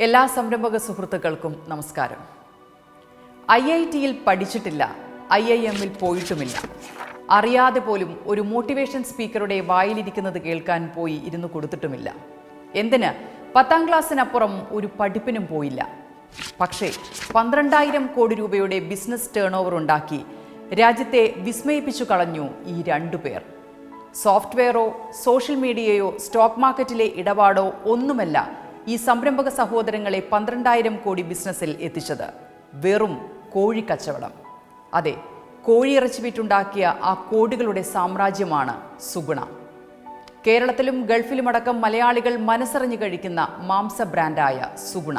എല്ലാ സംരംഭക സുഹൃത്തുക്കൾക്കും നമസ്കാരം. ഐ ഐ ടിയിൽ പഠിച്ചിട്ടില്ല ഐ ഐ എമ്മിൽ പോയിട്ടുമില്ല. അറിയാതെ പോലും ഒരു മോട്ടിവേഷൻ സ്പീക്കറുടെ വായിലിരിക്കുന്നത് കേൾക്കാൻ പോയി ഇരുന്ന് കൊടുത്തിട്ടുമില്ല. എന്തിന്? പത്താം ക്ലാസ്സിനപ്പുറം ഒരു പഠിപ്പിനും പോയില്ല. പക്ഷേ പന്ത്രണ്ടായിരം കോടി രൂപയുടെ ബിസിനസ് ടേൺ ഓവർ ഉണ്ടാക്കി രാജ്യത്തെ വിസ്മയിപ്പിച്ചു കളഞ്ഞു ഈ രണ്ടു പേർ. സോഫ്റ്റ്വെയറോ സോഷ്യൽ മീഡിയയോ സ്റ്റോക്ക് മാർക്കറ്റിലെ ഇടപാടോ ഒന്നുമല്ല ഈ സംരംഭക സഹോദരങ്ങളെ പന്ത്രണ്ടായിരം കോടി ബിസിനസ്സിൽ എത്തിച്ചത് വെറും കോഴി കച്ചവടം. അതെ കോഴിയിറച്ചി വിറ്റുണ്ടാക്കിയ ആ കോടികളുടെ സാമ്രാജ്യമാണ് സുഗുണ. കേരളത്തിലും ഗൾഫിലുമടക്കം മലയാളികൾ മനസ്സറിഞ്ഞു കഴിക്കുന്ന മാംസ ബ്രാൻഡായ സുഗുണ.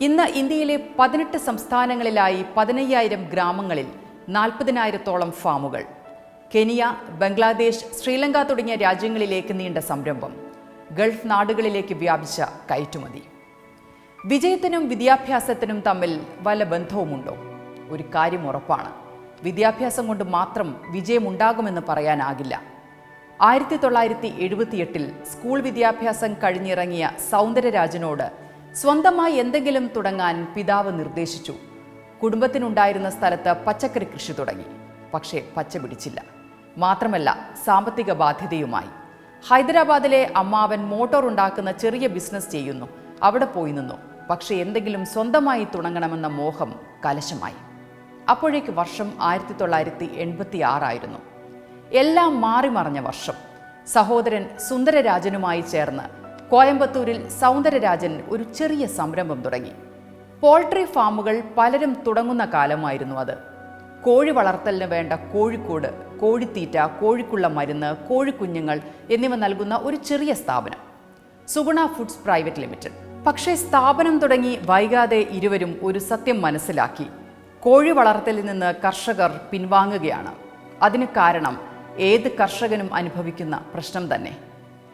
ഇന്ന് ഇന്ത്യയിലെ പതിനെട്ട് സംസ്ഥാനങ്ങളിലായി പതിനയ്യായിരം ഗ്രാമങ്ങളിൽ നാൽപ്പതിനായിരത്തോളം ഫാമുകൾ. കെനിയ ബംഗ്ലാദേശ് ശ്രീലങ്ക തുടങ്ങിയ രാജ്യങ്ങളിലേക്ക് നീണ്ട സംരംഭം. ഗൾഫ് നാടുകളിലേക്ക് വ്യാപിച്ച കയറ്റുമതി. വിജയത്തിനും വിദ്യാഭ്യാസത്തിനും തമ്മിൽ വല്ല ബന്ധവുമുണ്ടോ? ഒരു കാര്യം ഉറപ്പാണ്. വിദ്യാഭ്യാസം കൊണ്ട് മാത്രം വിജയമുണ്ടാകുമെന്ന് പറയാനാകില്ല. ആയിരത്തി തൊള്ളായിരത്തി എഴുപത്തിയെട്ടിൽ സ്കൂൾ വിദ്യാഭ്യാസം കഴിഞ്ഞിറങ്ങിയ സൗന്ദര്യരാജനോട് സ്വന്തമായി എന്തെങ്കിലും തുടങ്ങാൻ പിതാവ് നിർദ്ദേശിച്ചു. കുടുംബത്തിനുണ്ടായിരുന്ന സ്ഥലത്ത് പച്ചക്കറി കൃഷി തുടങ്ങി. പക്ഷേ പച്ച പിടിച്ചില്ല. മാത്രമല്ല സാമ്പത്തിക ബാധ്യതയുമായി. ഹൈദരാബാദിലെ അമ്മാവൻ മോട്ടോർ ഉണ്ടാക്കുന്ന ചെറിയ ബിസിനസ് ചെയ്യുന്നു. അവിടെ പോയി നിന്നു. പക്ഷേ എന്തെങ്കിലും സ്വന്തമായി തുടങ്ങണമെന്ന മോഹം കലശമായി. അപ്പോഴേക്ക് വർഷം ആയിരത്തി തൊള്ളായിരത്തി എൺപത്തി ആറായിരുന്നു എല്ലാം മാറിമറിഞ്ഞ വർഷം. സഹോദരൻ സുന്ദരരാജനുമായി ചേർന്ന് കോയമ്പത്തൂരിൽ സൗന്ദരരാജൻ ഒരു ചെറിയ സംരംഭം തുടങ്ങി. പോൾട്രി ഫാമുകൾ പലരും തുടങ്ങുന്ന കാലമായിരുന്നു അത്. കോഴി വളർത്തലിന് വേണ്ട കോഴിക്കോട് കോഴിത്തീറ്റ കോഴിക്കുള്ള മരുന്ന് കോഴിക്കുഞ്ഞുങ്ങൾ എന്നിവ നൽകുന്ന ഒരു ചെറിയ സ്ഥാപനം. Suguna foods private limited. പക്ഷേ സ്ഥാപനം തുടങ്ങി വൈകാതെ ഇരുവരും ഒരു സത്യം മനസ്സിലാക്കി. കോഴി വളർത്തലിൽ നിന്ന് കർഷകർ പിൻവാങ്ങുകയാണ്. അതിന് കാരണം ഏത് കർഷകനും അനുഭവിക്കുന്ന പ്രശ്നം തന്നെ.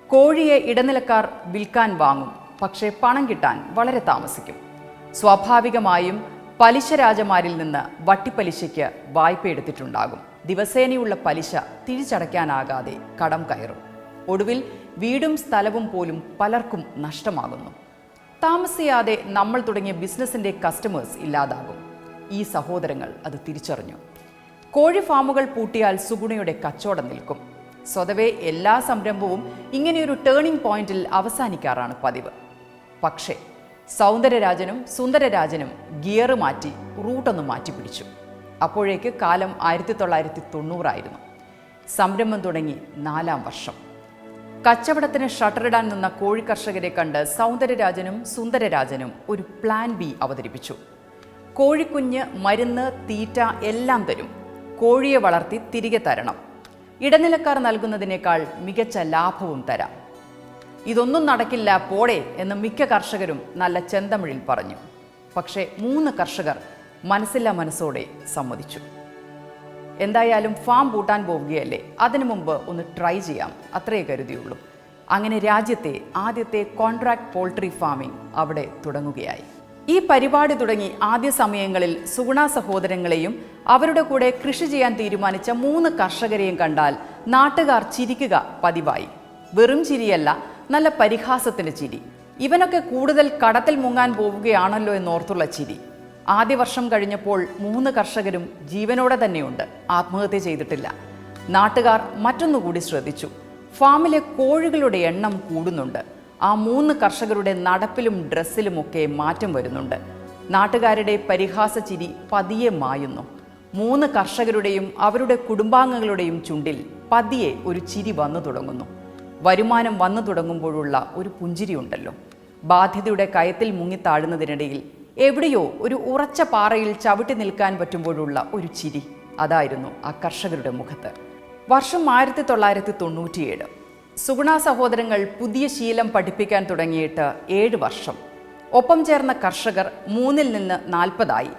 കോഴിയെ ഇടനിലക്കാർ വിൽക്കാൻ വാങ്ങും പക്ഷേ പണം കിട്ടാൻ വളരെ താമസിക്കും. സ്വാഭാവികമായും പലിശ രാജമാരിൽ നിന്ന് വട്ടിപ്പലിശയ്ക്ക് വായ്പ എടുത്തിട്ടുണ്ടാകും ദിവസേനയുള്ള പലിശ തിരിച്ചടയ്ക്കാനാകാതെ കടം കയറും. ഒടുവിൽ വീടും സ്ഥലവും പോലും പലർക്കും നഷ്ടമാകുന്നു. താമസിയാതെ നമ്മൾ തുടങ്ങിയ ബിസിനസിന്റെ കസ്റ്റമേഴ്സ് ഇല്ലാതാകും. ഈ സഹോദരങ്ങൾ അത് തിരിച്ചറിഞ്ഞു. കോഴി ഫാമുകൾ പൂട്ടിയാൽ സുഗുണയുടെ കച്ചവടം നിൽക്കും. സ്വതവേ എല്ലാ സംരംഭവും ഇങ്ങനെയൊരു ടേണിംഗ് പോയിന്റിൽ അവസാനിക്കാറാണ് പതിവ്. പക്ഷേ സൗന്ദര്യരാജനും സുന്ദരരാജനും ഗിയർ മാറ്റി റൂട്ടൊന്ന് മാറ്റി പിടിച്ചു അപ്പോഴേക്ക് കാലം ആയിരത്തി തൊള്ളായിരത്തി തൊണ്ണൂറായിരുന്നു സംരംഭം തുടങ്ങി നാലാം വർഷം. കച്ചവടത്തിന് ഷട്ടറിടാൻ നിന്ന കോഴി കർഷകരെ കണ്ട് സൗന്ദര്യരാജനും സുന്ദരരാജനും ഒരു പ്ലാൻ ബി അവതരിപ്പിച്ചു. കോഴിക്കുഞ്ഞ് മരുന്ന് തീറ്റ എല്ലാം തരും. കോഴിയെ വളർത്തി തിരികെ തരണം. ഇടനിലക്കാർ നൽകുന്നതിനേക്കാൾ മികച്ച ലാഭവും തരാം. ഇതൊന്നും നടക്കില്ല പോടെ എന്ന് മിക്ക കർഷകരും നല്ല ചെന്തമിഴിൽ പറഞ്ഞു. പക്ഷേ മൂന്ന് കർഷകർ മനസ്സില്ലാ മനസ്സോടെ സമ്മതിച്ചു. എന്തായാലും ഫാം പൂട്ടാൻ പോവുകയല്ലേ? അതിനു മുമ്പ് ഒന്ന് ട്രൈ ചെയ്യാം. അത്രയേ കരുതിയുള്ളൂ. അങ്ങനെ രാജ്യത്തെ ആദ്യത്തെ കോൺട്രാക്ട് പോൾട്രി ഫാമിംഗ് അവിടെ തുടങ്ങുകയായി. ഈ പരിപാടി തുടങ്ങി ആദ്യ സമയങ്ങളിൽ സുഗുണ സഹോദരങ്ങളെയും അവരുടെ കൂടെ കൃഷി ചെയ്യാൻ തീരുമാനിച്ച മൂന്ന് കർഷകരെയും കണ്ടാൽ നാട്ടുകാർ ചിരിക്കുക പതിവായി. വെറും ചിരിയല്ല നല്ല പരിഹാസത്തിന്റെ ചിരി. ഇവനൊക്കെ കൂടുതൽ കടത്തിൽ മുങ്ങാൻ പോവുകയാണല്ലോ എന്നോർത്തുള്ള ചിരി. ആദ്യ വർഷം കഴിഞ്ഞപ്പോൾ മൂന്ന് കർഷകരും ജീവനോടെ തന്നെയുണ്ട്. ആത്മഹത്യ ചെയ്തിട്ടില്ല. നാട്ടുകാർ മറ്റൊന്നുകൂടി ശ്രദ്ധിച്ചു. ഫാമിലെ കോഴികളുടെ എണ്ണം കൂടുന്നുണ്ട്. ആ മൂന്ന് കർഷകരുടെ നടപ്പിലും ഡ്രസ്സിലുമൊക്കെ മാറ്റം വരുന്നുണ്ട്. നാട്ടുകാരുടെ പരിഹാസ ചിരി പതിയെ മായുന്നു. മൂന്ന് കർഷകരുടെയും അവരുടെ കുടുംബാംഗങ്ങളുടെയും ചുണ്ടിൽ പതിയെ ഒരു ചിരി വന്നു തുടങ്ങുന്നു. വരുമാനം വന്നു തുടങ്ങുമ്പോഴുള്ള ഒരു പുഞ്ചിരിയുണ്ടല്ലോ. ബാധ്യതയുടെ കയത്തിൽ മുങ്ങിത്താഴുന്നതിനിടയിൽ എവിടെയോ ഒരു ഉറച്ച പാറയിൽ ചവിട്ടി നിൽക്കാൻ പറ്റുമ്പോഴുള്ള ഒരു ചിരി. അതായിരുന്നു ആ കർഷകരുടെ മുഖത്ത്. വർഷം ആയിരത്തി തൊള്ളായിരത്തി തൊണ്ണൂറ്റിയേഴ്. സുഗുണ സഹോദരങ്ങൾ പുതിയ ശീലം പഠിപ്പിക്കാൻ തുടങ്ങിയിട്ട് ഏഴ് വർഷം. ഒപ്പം ചേർന്ന കർഷകർ മൂന്നിൽ നിന്ന് നാൽപ്പതായി.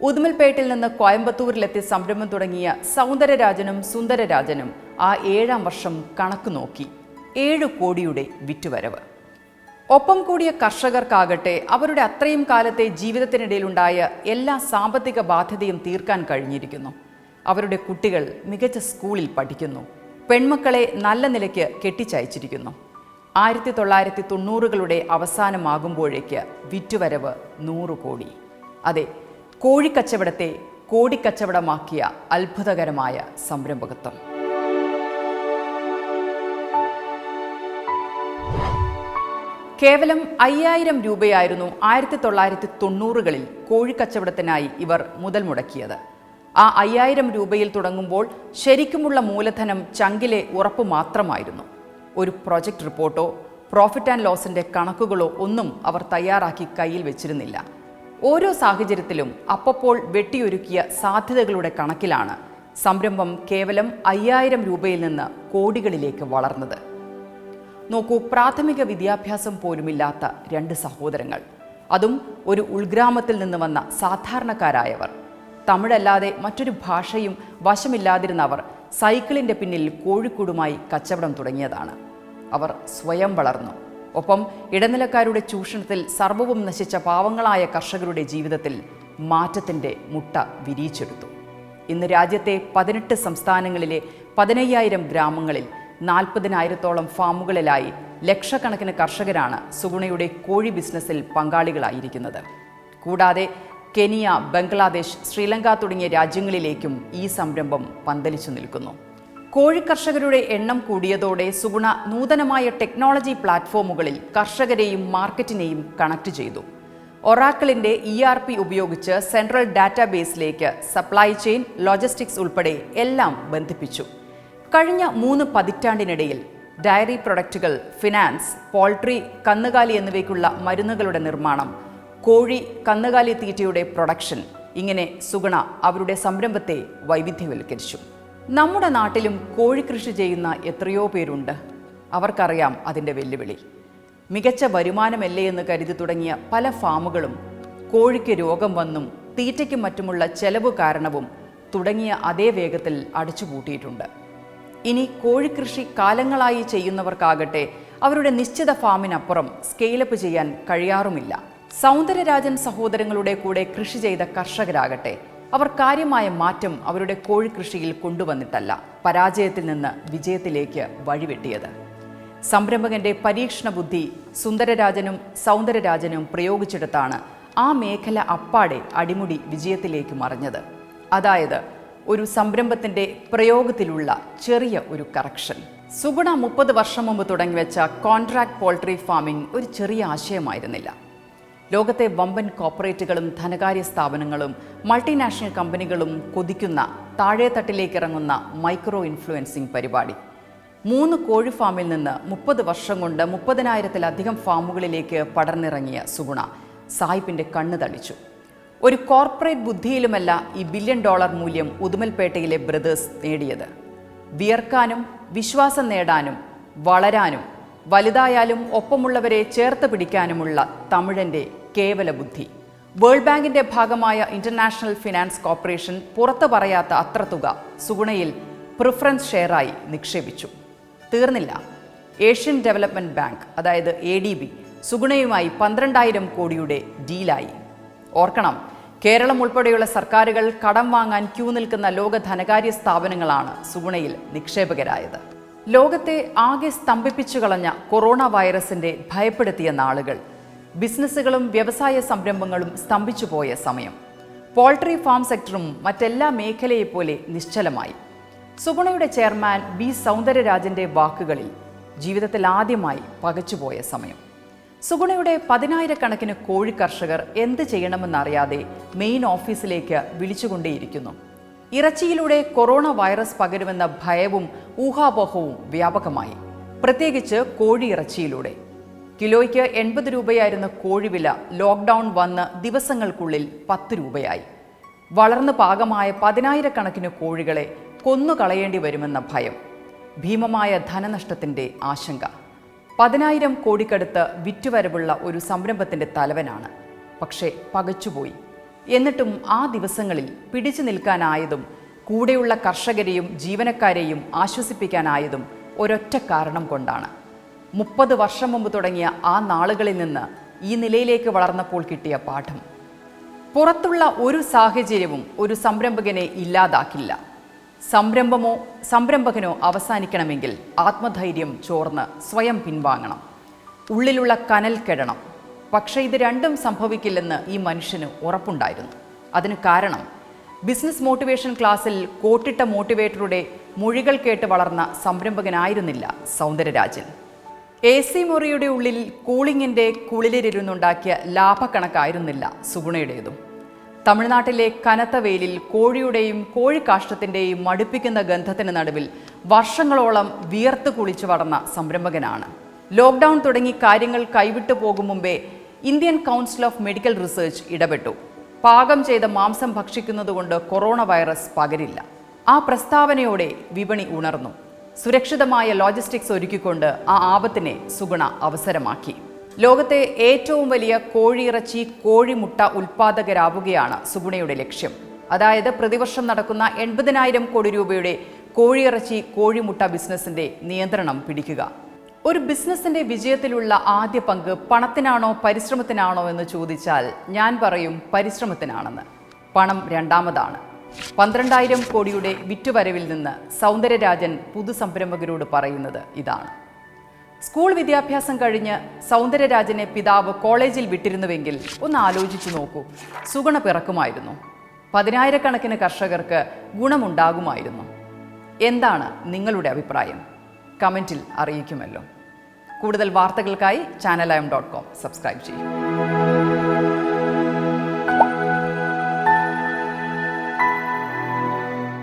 ഉദുമൽപേട്ടിൽ നിന്ന് കോയമ്പത്തൂരിലെത്തി സംരംഭം തുടങ്ങിയ സൗന്ദരരാജനും സുന്ദരരാജനും ആ ഏഴാം വർഷം കണക്ക് നോക്കി. ഏഴ് കോടിയുടെ വിറ്റുവരവ്. ഒപ്പം കൂടിയ കർഷകർക്കാകട്ടെ അവരുടെ അത്രയും കാലത്തെ ജീവിതത്തിനിടയിലുണ്ടായ എല്ലാ സാമ്പത്തിക ബാധ്യതയും തീർക്കാൻ കഴിഞ്ഞിരിക്കുന്നു. അവരുടെ കുട്ടികൾ മികച്ച സ്കൂളിൽ പഠിക്കുന്നു. പെൺമക്കളെ നല്ല നിലയ്ക്ക് കെട്ടിച്ചയച്ചിരിക്കുന്നു. ആയിരത്തി തൊള്ളായിരത്തി തൊണ്ണൂറുകളുടെ അവസാനമാകുമ്പോഴേക്ക് വിറ്റുവരവ് നൂറ് കോടി. അതെ കോഴിക്കച്ചവടത്തെ കോടിക്കച്ചവടമാക്കിയ അത്ഭുതകരമായ സംരംഭകത്വം. കേവലം അയ്യായിരം രൂപയായിരുന്നു ആയിരത്തി തൊള്ളായിരത്തി തൊണ്ണൂറുകളിൽ കോഴിക്കച്ചവടത്തിനായി ഇവർ മുതൽ മുടക്കിയത്. ആ അയ്യായിരം രൂപയിൽ തുടങ്ങുമ്പോൾ ശരിക്കുമുള്ള മൂലധനം ചങ്കിലെ ഉറപ്പ് മാത്രമായിരുന്നു. ഒരു പ്രൊജക്ട് റിപ്പോർട്ടോ പ്രോഫിറ്റ് ആൻഡ് ലോസിന്റെ കണക്കുകളോ ഒന്നും അവർ തയ്യാറാക്കി കയ്യിൽ വെച്ചിരുന്നില്ല. ഓരോ സാഹചര്യത്തിലും അപ്പപ്പോൾ വെട്ടിയൊരുക്കിയ സാധ്യതകളുടെ കണക്കിലാണ് സംരംഭം കേവലം അയ്യായിരം രൂപയിൽ നിന്ന് കോടികളിലേക്ക് വളർന്നത്. നോക്കൂ പ്രാഥമിക വിദ്യാഭ്യാസം പോലുമില്ലാത്ത രണ്ട് സഹോദരങ്ങൾ. അതും ഒരു ഉൾഗ്രാമത്തിൽ നിന്ന് വന്ന സാധാരണക്കാരായവർ. തമിഴല്ലാതെ മറ്റൊരു ഭാഷയും വശമില്ലാതിരുന്ന അവർ സൈക്കിളിന്റെ പിന്നിൽ കോഴിക്കൂടുമായി കച്ചവടം തുടങ്ങിയതാണ്. അവർ സ്വയം വളർന്നു. ഒപ്പം ഇടനിലക്കാരുടെ ചൂഷണത്തിൽ സർവവും നശിച്ച പാവങ്ങളായ കർഷകരുടെ ജീവിതത്തിൽ മാറ്റത്തിന്റെ മുട്ട വിരിയിച്ചെടുത്തു. ഇന്ന് രാജ്യത്തെ പതിനെട്ട് സംസ്ഥാനങ്ങളിലെ പതിനയ്യായിരം ഗ്രാമങ്ങളിൽ നാൽപ്പതിനായിരത്തോളം ഫാമുകളിലായി ലക്ഷക്കണക്കിന് കർഷകരാണ് സുഗുണയുടെ കോഴി ബിസിനസ്സിൽ പങ്കാളികളായിരിക്കുന്നത്. കൂടാതെ കെനിയ ബംഗ്ലാദേശ് ശ്രീലങ്ക തുടങ്ങിയ രാജ്യങ്ങളിലേക്കും ഈ സംരംഭം പന്തലിച്ചു നിൽക്കുന്നു. കോഴിക്കർഷകരുടെ എണ്ണം കൂടിയതോടെ സുഗുണ നൂതനമായ ടെക്നോളജി പ്ലാറ്റ്ഫോമുകളിൽ കർഷകരെയും മാർക്കറ്റിനെയും കണക്ട് ചെയ്തു. ഒറാക്കിളിന്റെ ഇ ആർ പി ഉപയോഗിച്ച് സെൻട്രൽ ഡാറ്റാബേസിലേക്ക് സപ്ലൈ ചെയിൻ ലോജിസ്റ്റിക്സ് ഉൾപ്പെടെ എല്ലാം ബന്ധിപ്പിച്ചു. കഴിഞ്ഞ മൂന്ന് പതിറ്റാണ്ടിനിടയിൽ ഡയറി പ്രൊഡക്റ്റുകൾ ഫിനാൻസ് പോൾട്രി കന്നുകാലി എന്നിവയ്ക്കുള്ള മരുന്നുകളുടെ നിർമ്മാണം കോഴി കന്നുകാലി തീറ്റയുടെ പ്രൊഡക്ഷൻ ഇങ്ങനെ സുഗണ അവരുടെ സംരംഭത്തെ വൈവിധ്യവൽക്കരിച്ചു. നമ്മുടെ നാട്ടിലും കോഴിക്കൃഷി ചെയ്യുന്ന എത്രയോ പേരുണ്ട്. അവർക്കറിയാം അതിന്റെ വെല്ലുവിളി. മികച്ച വരുമാനമല്ലേ എന്ന് കരുതി തുടങ്ങിയ പല ഫാമുകളും കോഴിക്ക് രോഗം വന്നും തീറ്റയ്ക്കും മറ്റുമുള്ള ചെലവ് കാരണവും തുടങ്ങിയ അതേ വേഗത്തിൽ അടച്ചുപൂട്ടിയിട്ടുണ്ട്. ഇനി കോഴിക്കൃഷി കാലങ്ങളായി ചെയ്യുന്നവർക്കാകട്ടെ അവരുടെ നിശ്ചിത ഫാമിനപ്പുറം സ്കെയിലപ്പ് ചെയ്യാൻ കഴിയാറുമില്ല. സൗന്ദര്യരാജൻ സഹോദരങ്ങളുടെ കൂടെ കൃഷി ചെയ്ത കർഷകരാകട്ടെ. അവർ കാര്യമായ മാറ്റം അവരുടെ കോഴിക്കൃഷിയിൽ കൊണ്ടുവന്നിട്ടല്ല പരാജയത്തിൽ നിന്ന് വിജയത്തിലേക്ക് വഴിവെട്ടിയത്. സംരംഭകന്റെ പരീക്ഷണ ബുദ്ധി സുന്ദരരാജനും സൗന്ദരരാജനും പ്രയോഗിച്ചെടുത്താണ് ആ മേഖല അപ്പാടെ അടിമുടി വിജയത്തിലേക്ക് മറിഞ്ഞത്. അതായത് ഒരു സംരംഭത്തിന്റെ പ്രയോഗത്തിലുള്ള ചെറിയ ഒരു കറക്ഷൻ സുഗുണ മുപ്പത് വർഷം മുമ്പ് തുടങ്ങി വെച്ച കോൺട്രാക്ട് പോൾട്രി ഫാമിംഗ് ഒരു ചെറിയ ആശയമായിരുന്നില്ല. ലോകത്തെ വമ്പൻ കോർപ്പറേറ്റുകളും ധനകാര്യ സ്ഥാപനങ്ങളും മൾട്ടിനാഷണൽ കമ്പനികളും കൊതിക്കുന്ന താഴേത്തട്ടിലേക്ക് ഇറങ്ങുന്ന മൈക്രോ ഇൻഫ്ലുവൻസിംഗ് പരിപാടി. മൂന്ന് കോഴി ഫാമിൽ നിന്ന് മുപ്പത് വർഷം കൊണ്ട് മുപ്പതിനായിരത്തിലധികം ഫാമുകളിലേക്ക് പടർന്നിറങ്ങിയ സുഗുണ സായിപ്പിന്റെ കണ്ണ് തളിച്ചു ഒരു കോർപ്പറേറ്റ് ബുദ്ധിയിലുമല്ല ഈ ബില്യൺ ഡോളർ മൂല്യം ഉദുമൽപേട്ടയിലെ ബ്രദേഴ്സ് നേടിയത്. വിയർക്കാനും വിശ്വാസം നേടാനും വളരാനും വലുതായാലും ഒപ്പമുള്ളവരെ ചേർത്ത് പിടിക്കാനുമുള്ള തമിഴന്റെ കേവല ബുദ്ധി. വേൾഡ് ബാങ്കിന്റെ ഭാഗമായ ഇന്റർനാഷണൽ ഫിനാൻസ് കോർപ്പറേഷൻ പുറത്തു പറയാത്ത അത്ര തുക സുഗുണയിൽ പ്രിഫറൻസ് ഷെയറായി നിക്ഷേപിച്ചു. തീർന്നില്ല. ഏഷ്യൻ ഡെവലപ്മെന്റ് ബാങ്ക് അതായത് എ ഡി ബി സുഗുണയുമായി പന്ത്രണ്ടായിരം കോടിയുടെ ഡീലായി. ഓർക്കണം കേരളം ഉൾപ്പെടെയുള്ള സർക്കാരുകൾ കടം വാങ്ങാൻ ക്യൂ നിൽക്കുന്ന ലോക ധനകാര്യ സ്ഥാപനങ്ങളാണ് സുഗുണയിൽ നിക്ഷേപകരായത്. ലോകത്തെ ആകെ സ്തംഭിപ്പിച്ചു കളഞ്ഞ കൊറോണ വൈറസിന്റെ ഭയപ്പെടുത്തിയ നാളുകൾ. ബിസിനസ്സുകളും വ്യവസായ സംരംഭങ്ങളും സ്തംഭിച്ചുപോയ സമയം. പോൾട്രി ഫാം സെക്ടറും മറ്റെല്ലാ മേഖലയെപ്പോലെ നിശ്ചലമായി. സുഗുണയുടെ ചെയർമാൻ ബി സൗന്ദര്യരാജന്റെ വാക്കുകളിൽ ജീവിതത്തിൽ ആദ്യമായി പകച്ചുപോയ സമയം. സുഗുണയുടെ പതിനായിരക്കണക്കിന് കോഴി കർഷകർ എന്ത് ചെയ്യണമെന്നറിയാതെ മെയിൻ ഓഫീസിലേക്ക് വിളിച്ചുകൊണ്ടേയിരിക്കുന്നു. ഇറച്ചിയിലൂടെ കൊറോണ വൈറസ് പകരുമെന്ന ഭയവും ഊഹാപോഹവും വ്യാപകമായി. പ്രത്യേകിച്ച് കോഴി ഇറച്ചിയിലൂടെ. കിലോയ്ക്ക് എൺപത് രൂപയായിരുന്ന കോഴിവില ലോക്ക്ഡൗൺ വന്ന് ദിവസങ്ങൾക്കുള്ളിൽ പത്ത് രൂപയായി. വളർന്നു പാകമായ പതിനായിരക്കണക്കിന് കോഴികളെ കൊന്നുകളയേണ്ടി വരുമെന്ന ഭയം. ഭീമമായ ധനനഷ്ടത്തിന്റെ ആശങ്ക. പതിനായിരം കോടിക്കടുത്ത് വിറ്റുവരവുള്ള ഒരു സംരംഭത്തിന്റെ തലവനാണ്. പക്ഷേ പകച്ചുപോയി. എന്നിട്ടും ആ ദിവസങ്ങളിൽ പിടിച്ചു നിൽക്കാനായതും കൂടെയുള്ള കർഷകരെയും ജീവനക്കാരെയും ആശ്വസിപ്പിക്കാനായതും ഒരൊറ്റ കാരണം കൊണ്ടാണ്. മുപ്പത് വർഷം മുമ്പ് തുടങ്ങിയ ആ നാളുകളിൽ നിന്ന് ഈ നിലയിലേക്ക് വളർന്നപ്പോൾ കിട്ടിയ പാഠം. പുറത്തുള്ള ഒരു സാഹചര്യവും ഒരു സംരംഭകനെ ഇല്ലാതാക്കില്ല. സംരംഭമോ സംരംഭകനോ അവസാനിക്കണമെങ്കിൽ ആത്മധൈര്യം ചോർന്ന് സ്വയം പിൻവാങ്ങണം. ഉള്ളിലുള്ള കനൽ കെടണം. പക്ഷേ ഇത് രണ്ടും സംഭവിക്കില്ലെന്ന് ഈ മനുഷ്യന് ഉറപ്പുണ്ടായിരുന്നു. അതിന് കാരണം ബിസിനസ് മോട്ടിവേഷൻ ക്ലാസ്സിൽ കോട്ടിട്ട മോട്ടിവേറ്ററുടെ മൊഴികൾ കേട്ട് വളർന്ന സംരംഭകനായിരുന്നില്ല സൗന്ദരരാജൻ. എ സി മുറിയുടെ ഉള്ളിൽ കൂളിങ്ങിന്റെ കുളിലിരുന്നുണ്ടാക്കിയ ലാഭക്കണക്കായിരുന്നില്ല സുഗുണയുടേതും. തമിഴ്നാട്ടിലെ കനത്ത വെയിലിൽ കോഴിയുടെയും കോഴിക്കാഷ്ടത്തിന്റെയും മടുപ്പിക്കുന്ന ഗന്ധത്തിന് നടുവിൽ വർഷങ്ങളോളം വിയർത്ത് കുളിച്ചു വളർന്ന സംരംഭകനാണ്. ലോക്ക്ഡൗൺ തുടങ്ങി കാര്യങ്ങൾ കൈവിട്ടു പോകും മുമ്പേ Indian council of medical research ഇടപെട്ടു. പാകം ചെയ്ത മാംസം ഭക്ഷിക്കുന്നതുകൊണ്ട് കൊറോണ വൈറസ് പകരില്ല. ആ പ്രസ്താവനയോടെ വിപണി ഉണർന്നു. സുരക്ഷിതമായ ലോജിസ്റ്റിക്സ് ഒരുക്കിക്കൊണ്ട് ആ ആപത്തിനെ സുഗുണ അവസരമാക്കി. ലോകത്തെ ഏറ്റവും വലിയ കോഴിയിറച്ചി കോഴിമുട്ട ഉൽപാദകരാവുകയാണ് സുഗുണയുടെ ലക്ഷ്യം. അതായത് പ്രതിവർഷം നടക്കുന്ന എൺപതിനായിരം കോടി രൂപയുടെ കോഴിയിറച്ചി കോഴിമുട്ട ബിസിനസിന്റെ നിയന്ത്രണം പിടിക്കുക. ഒരു ബിസിനസിന്റെ വിജയത്തിലുള്ള ആദ്യ പങ്ക് പണത്തിനാണോ പരിശ്രമത്തിനാണോ എന്ന് ചോദിച്ചാൽ ഞാൻ പറയും പരിശ്രമത്തിനാണെന്ന്. പണം രണ്ടാമതാണ്. പന്ത്രണ്ടായിരം കോടിയുടെ വിറ്റുവരവിൽ നിന്ന് സൗന്ദര്യരാജൻ പുതുസംരംഭകരോട് പറയുന്നത് ഇതാണ്. സ്കൂൾ വിദ്യാഭ്യാസം കഴിഞ്ഞ് സൗന്ദര്യരാജനെ പിതാവ് കോളേജിൽ വിട്ടിരുന്നുവെങ്കിൽ ഒന്ന് ആലോചിച്ചു നോക്കൂ. സുഗുണ പിറക്കുമായിരുന്നു. പതിനായിരക്കണക്കിന് കർഷകർക്ക് ഗുണമുണ്ടാകുമായിരുന്നു. എന്താണ് നിങ്ങളുടെ അഭിപ്രായം? കമന്റിൽ അറിയിക്കുമല്ലോ. കൂടുതൽ വാർത്തകൾക്കായി ചാനലയം ഡോട്ട് കോം സബ്സ്ക്രൈബ് ചെയ്യും